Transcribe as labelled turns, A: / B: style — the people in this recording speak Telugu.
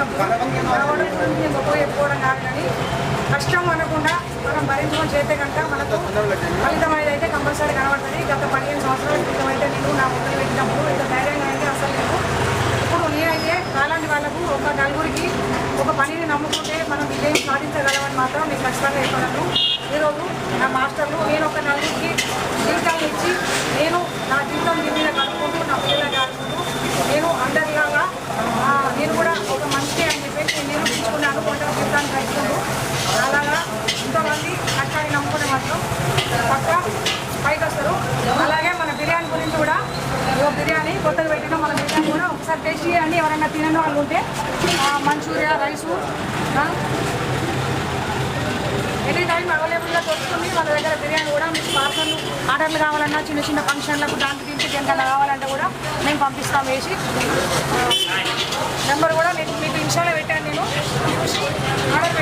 A: గొడవలు గొప్ప చెప్పుకోవడం కష్టం అనకుండా మనం భరించడం చేస్తే కనుక మనకు ఫలితం అనేది అయితే కంపల్సరీ కనబడుతుంది గత పదిహేను సంవత్సరాల క్రితం అయితే నేను నా మొక్కలు పెట్టినప్పుడు ఇంత ధైర్యంగా అయితే అసలు లేదు ఇప్పుడు నేనైతే కాలాంటి వాళ్ళకు ఒక నలుగురికి ఒక పనిని నమ్ముకుంటే మనం విజయం సాధించగలమని మాత్రం నేను ఖచ్చితంగా చెప్పగలను ఈరోజు నా మాస్టర్లు ఇదిగో కొత్తది కొత్తగా పెట్టిన మన బిర్యానీ కూడా ఒకసారి టేస్ట్ చేయండి. ఎవరైనా తినని వాళ్ళు ఉంటే మంచూరియా రైసు ఎనీ టైం అవైలబుల్గా దొరుకుతుంది మన దగ్గర బిర్యానీ కూడా మీకు పార్సల్ ఆర్డర్లు కావాలన్నా చిన్న చిన్న ఫంక్షన్లకు దానికి దీనికి దేనికన్నా కావాలంటే కూడా మేము పంపిస్తాం వేసి. నెంబర్ కూడా మీకు మీకు ఇన్స్టాలో పెట్టాను నేను. చూసి ఆర్డర్